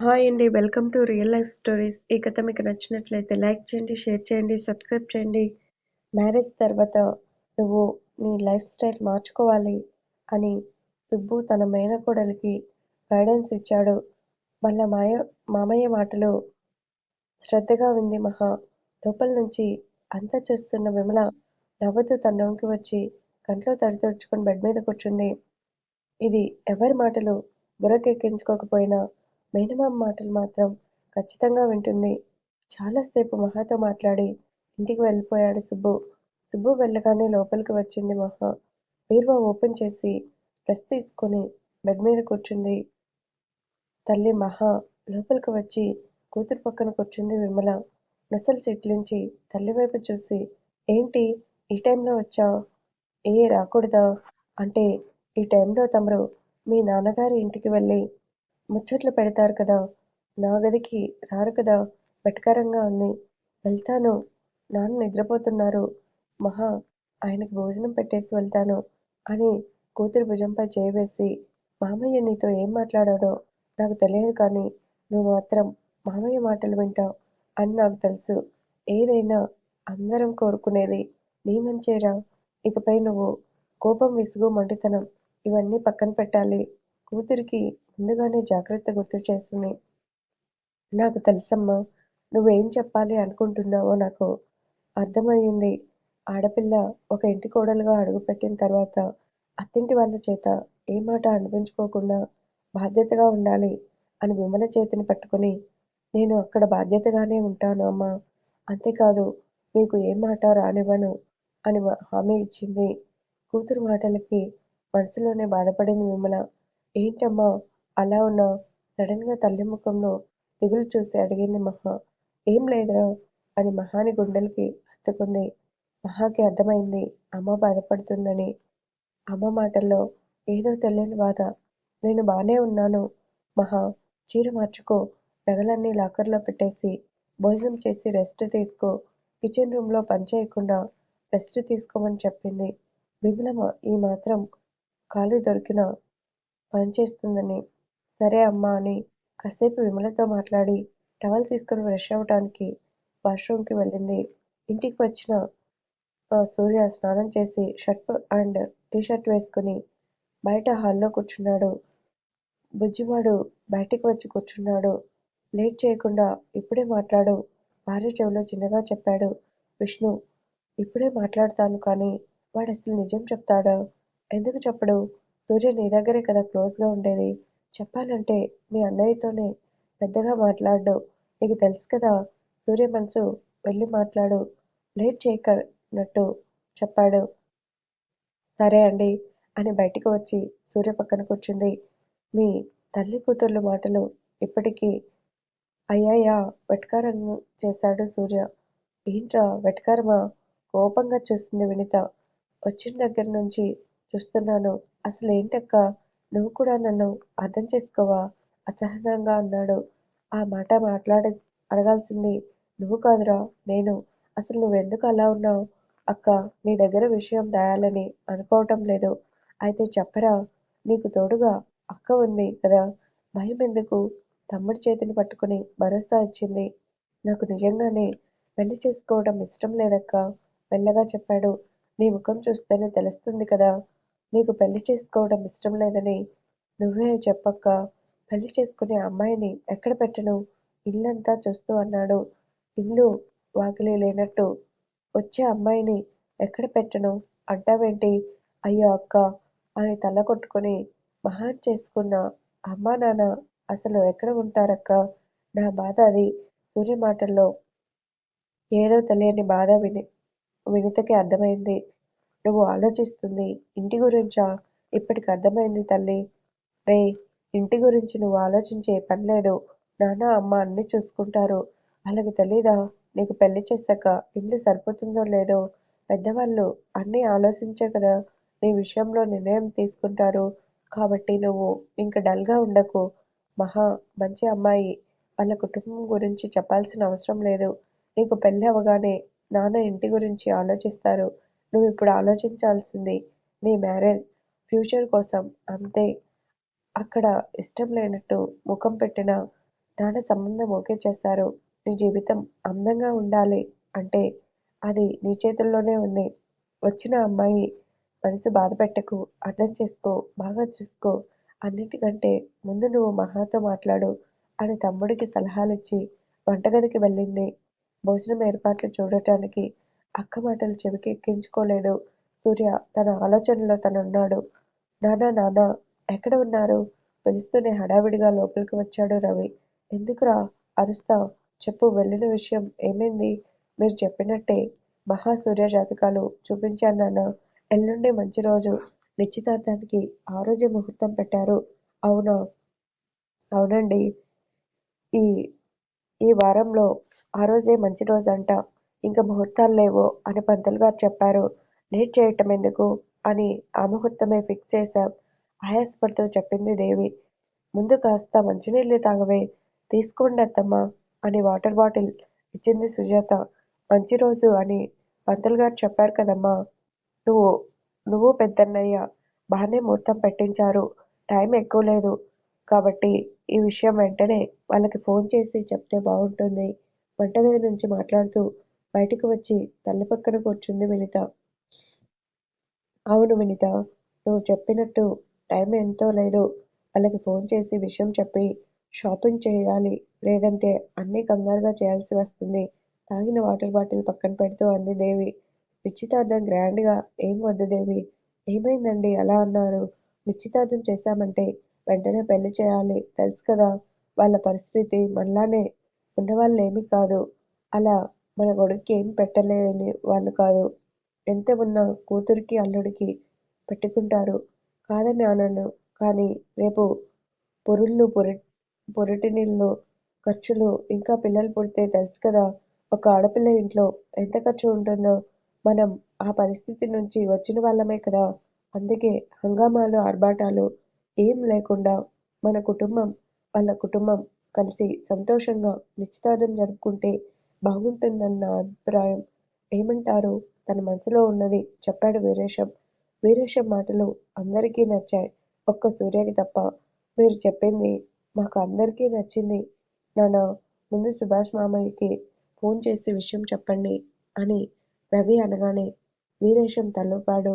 Hi అండి. Welcome to real life stories. ఈ కథ మీకు నచ్చినట్లయితే లైక్ చేయండి, షేర్ చేయండి, సబ్స్క్రైబ్ చేయండి. మ్యారేజ్ తర్వాత నువ్వు నీ లైఫ్ స్టైల్ మార్చుకోవాలి అని సుబ్బు తన మేనకోడలికి గైడెన్స్ ఇచ్చాడు. వాళ్ళ మాయ మామయ్య మాటలు శ్రద్ధగా వింది మహా. లోపల నుంచి అంతా చూస్తున్న విమల నవ్వుతూ తన రూమ్‌కి వచ్చి కంట్లో తడి తుడుచుకొని బెడ్ మీద కూర్చుంది. ఇది ఎవరి మాటలు బుర్రకెక్కించుకోకపోయినా మేనమామ మాటలు మాత్రం ఖచ్చితంగా వింటుంది. చాలాసేపు మహాతో మాట్లాడి ఇంటికి వెళ్ళిపోయాడు సుబ్బు. సుబ్బు వెళ్ళగానే లోపలికి వచ్చింది మహా. బీరువా ఓపెన్ చేసి డ్రెస్ తీసుకొని బెడ్ మీద కూర్చుంది. తల్లి మహా లోపలికి వచ్చి కూతురు పక్కన కూర్చుంది విమల. నొసలు తల్లి వైపు చూసి ఏంటి ఈ టైంలో వచ్చా ఏ రాకూడదా? అంటే ఈ టైంలో తమరు మీ నాన్నగారి ఇంటికి వెళ్ళి ముచ్చట్లు పెడతారు కదా! నా గదికి రారు కదా వెటకారంగా అంది. వెళ్తాను. నాన్న నిద్రపోతున్నారు. మహా ఆయనకు భోజనం పెట్టేసి వెళ్తాను అని కూతురు భుజంపై చేయవేసి మామయ్య నీతో ఏం మాట్లాడాడో నాకు తెలియదు కానీ నువ్వు మాత్రం మామయ్య మాటలు వింటావు అని నాకు తెలుసు. ఏదైనా అందరం కోరుకునేది నీ మంచేరా. ఇకపై నువ్వు కోపం, విసుగు, మంటితనం ఇవన్నీ పక్కన పెట్టాలి. కూతురికి ముందుగానే జాగ్రత్త గుర్తు చేస్తుంది నాకు తెలుసమ్మా. నువ్వేం చెప్పాలి అనుకుంటున్నావో నాకు అర్థమయ్యింది ఆడపిల్ల ఒక ఇంటి కోడలుగా అడుగుపెట్టిన తర్వాత అత్తింటి వాళ్ళ చేత ఏ మాట అనిపించుకోకుండా బాధ్యతగా ఉండాలి అని విమల చేతిని పట్టుకుని నేను అక్కడ బాధ్యతగానే ఉంటాను అమ్మా. అంతేకాదు మీకు ఏ మాట రానివ్వను అని హామీ ఇచ్చింది. కూతురు మాటలకి మనసులోనే బాధపడింది విమల. ఏంటమ్మా అలా ఉన్నావ్? సడన్గా తల్లి ముఖంలో దిగులు చూసి అడిగింది మహా. ఏం లేదురా అని మహాని గుండెలకి హత్తుకుంది. మహాకి అర్థమైంది అమ్మ బాధపడుతుందని. అమ్మ మాటల్లో ఏదో తెలియని బాధ. నేను బానే ఉన్నాను మహా. చీర మార్చుకో. నగలన్నీ లాకర్లో పెట్టేసి భోజనం చేసి రెస్ట్ తీసుకో. కిచెన్ రూమ్లో పనిచేయకుండా రెస్ట్ తీసుకోమని చెప్పింది. విమల ఈ మాత్రం ఖాళీ దొరికినా పనిచేస్తుందని. సరే అమ్మా అని కాసేపు విమలతో మాట్లాడి టవల్ తీసుకుని ఫ్రెష్ అవటానికి వాష్రూమ్కి వెళ్ళింది. ఇంటికి వచ్చిన సూర్య స్నానం చేసి షర్ట్ అండ్ టీషర్ట్ వేసుకుని బయట హాల్లో కూర్చున్నాడు. బుజ్జివాడు బయటికి వచ్చి కూర్చున్నాడు. లేట్ చేయకుండా ఇప్పుడే మాట్లాడు భార్య చెవిలో చిన్నగా చెప్పాడు విష్ణు. ఇప్పుడే మాట్లాడతాను కానీ వాడు అసలు నిజం చెప్తాడా? ఎందుకు చెప్పడు? సూర్య నీ దగ్గరే కదా క్లోజ్గా ఉండేది. చెప్పాలంటే మీ అన్నయ్యతోనే పెద్దగా మాట్లాడు నీకు తెలుసు కదా! సూర్య మనసు వెళ్ళి మాట్లాడు. లేట్ చేయకన్నట్టు చెప్పాడు. సరే అండి అని బయటికి వచ్చి సూర్య పక్కన కూర్చుంది. మీ తల్లి కూతుళ్ళ మాటలు ఇప్పటికీ అయ్యాయా వెటకారం చేశాడు సూర్య. ఏంట్రా వెటకారమా? కోపంగా చూసింది వినిత. వచ్చిన దగ్గర నుంచి చూస్తున్నాను. అసలేంటక్కా? నువ్వు కూడా నన్ను అర్థం చేసుకోవా? అసహనంగా అన్నాడు. ఆ మాట మాట్లాడే అడగాల్సింది నువ్వు కాదురా నేను. అసలు నువ్వెందుకు అలా ఉన్నావు అక్క నీ దగ్గర విషయం దాయాలని అనుకోవటం లేదు. అయితే చెప్పరా? నీకు తోడుగా అక్క ఉంది కదా భయం ఎందుకు? తమ్ముడి చేతిని పట్టుకుని భరోసా ఇచ్చింది. నాకు నిజంగానే పెళ్ళి చేసుకోవడం ఇష్టం లేదక్క మెల్లగా చెప్పాడు. నీ ముఖం చూస్తేనే తెలుస్తుంది కదా నీకు పెళ్ళి చేసుకోవడం ఇష్టం లేదని. నువ్వే చెప్పక్కా పెళ్ళి చేసుకునే అమ్మాయిని ఎక్కడ పెట్టను? ఇల్లంతా చూస్తూ అన్నాడు. ఇల్లు వాకిలి లేనట్టు వచ్చే అమ్మాయిని ఎక్కడ పెట్టను అంటావేంటి? అయ్యో అక్క అని తల కొట్టుకుని మహాన్ చేసుకున్న అమ్మా నాన్న అసలు ఎక్కడ ఉంటారక్కా? నా బాధ అది. సూర్య మాటల్లో ఏదో తెలియని బాధ విని వినితకి అర్థమైంది. నువ్వు ఆలోచిస్తుంది ఇంటి గురించా? ఇప్పటికి అర్థమైంది తల్లీ. రేయ్ ఇంటి గురించి నువ్వు ఆలోచించే పన్లేదు. నాన్న అమ్మ అన్నీ చూసుకుంటారు. వాళ్ళకి తెలీదా? నీకు పెళ్ళి చేశాక ఇల్లు సరిపోతుందో లేదో? పెద్దవాళ్ళు అన్నీ ఆలోచించే కదా నీ విషయంలో నిర్ణయం తీసుకుంటారు. కాబట్టి నువ్వు ఇంక డల్గా ఉండకు. మహా మంచి అమ్మాయి. వాళ్ళ కుటుంబం గురించి చెప్పాల్సిన అవసరం లేదు. నీకు పెళ్ళి అవగానే నాన్న ఇంటి గురించి ఆలోచిస్తారు. నువ్విప్పుడు ఆలోచించాల్సింది నీ మ్యారేజ్ ఫ్యూచర్ కోసం. అంతే. అక్కడ ఇష్టం లేనట్టు ముఖం పెట్టిన నాన్న సంబంధం ఓకే చేశారు నీ జీవితం అందంగా ఉండాలి అంటే అది నీ చేతుల్లోనే ఉంది. వచ్చిన అమ్మాయి మనసు బాధపెట్టకు అర్థం చేసుకో బాగా చూసుకో. అన్నిటికంటే ముందు నువ్వు మహాతో మాట్లాడు అని తమ్ముడికి సలహాలిచ్చి వంటగదికి వెళ్ళింది. భోజనం ఏర్పాట్లు చూడటానికి అక్క మాటలు చెవికి ఎక్కించుకోలేదు సూర్య తన ఆలోచనలో తనున్నాడు. నానా నానా ఎక్కడ ఉన్నారు? పిలుస్తూనే హడావిడిగా లోపలికి వచ్చాడు రవి. ఎందుకురా అరుస్తా చెప్పు వెళ్ళిన విషయం ఏమైంది? మీరు చెప్పినట్టే మహా సూర్య జాతకాలు చూపించాను నాన్న ఎల్లుండి మంచి రోజు. నిశ్చితార్థానికి ఆ రోజే ముహూర్తం పెట్టారు. అవునా? అవునండి. ఈ ఈ వారంలో ఆ రోజే మంచి రోజు అంట ఇంక ముహూర్తాలు లేవు అని పంతులు గారు చెప్పారు. లేట్ చేయటం ఎందుకు అని ఆ ముహూర్తమే ఫిక్స్ చేశాం. ఆయాసపడుతూ చెప్పింది దేవి. ముందు కాస్త మంచినీళ్ళు తాగవే. తీసుకోండి అత్తమ్మా అని వాటర్ బాటిల్ ఇచ్చింది సుజాత. మంచి రోజు అని పంతులు గారు చెప్పారు కదమ్మా. నువ్వు నువ్వు పెద్దన్నయ్య. బాగానే ముహూర్తం పెట్టించారు. టైం ఎక్కువ లేదు. కాబట్టి ఈ విషయం వెంటనే వాళ్ళకి ఫోన్ చేసి చెప్తే బాగుంటుంది. వంటగది నుంచి మాట్లాడుతూ బయటకు వచ్చి తల్లి పక్కన కూర్చుంది వినిత. అవును వినిత నువ్వు చెప్పినట్టు టైం ఎంతో లేదు. వాళ్ళకి ఫోన్ చేసి విషయం చెప్పి షాపింగ్ చేయాలి లేదంటే అన్నీ కంగారుగా చేయాల్సి వస్తుంది. తాగిన వాటర్ బాటిల్ పక్కన పెడుతూ అంది దేవి. నిశ్చితార్థం గ్రాండ్గా ఏం వద్దు దేవి ఏమైందండి అలా అన్నారు. నిశ్చితార్థం చేశామంటే వెంటనే పెళ్ళి చేయాలి తెలుసు కదా. వాళ్ళ పరిస్థితి మనలానే ఉన్నవాళ్ళు ఏమీ కాదు. అలా మన కొడుక్కి ఏం పెట్టలేని వాళ్ళు కాదు. ఎంత ఉన్నా కూతురికి అల్లుడికి పెట్టుకుంటారు. కాదని అనను. కానీ రేపు పొరుళ్ళు పొరి పొరిటినిళ్ళు ఖర్చులు ఇంకా పిల్లలు పుడితే తెలుసు కదా ఒక ఆడపిల్ల ఇంట్లో ఎంత ఖర్చు ఉంటుందో. మనం ఆ పరిస్థితి నుంచి వచ్చిన వాళ్ళమే కదా. అందుకే హంగామాలు ఆర్భాటాలు ఏం లేకుండా మన కుటుంబం వాళ్ళ కుటుంబం కలిసి సంతోషంగా నిశ్చితార్థం జరుపుకుంటే బాగుంటుందన్న అభిప్రాయం. ఏమంటారు? తన మనసులో ఉన్నది చెప్పాడు వీరేశం. వీరేశం మాటలు అందరికీ నచ్చాయి. ఒక్క సూర్యకి తప్ప మీరు చెప్పింది మాకు అందరికీ నచ్చింది. నాన్న ముందు సుభాష్ మామయ్యకి ఫోన్ చేసి విషయం చెప్పండి అని రవి అనగానే వీరేశం తలూపాడు.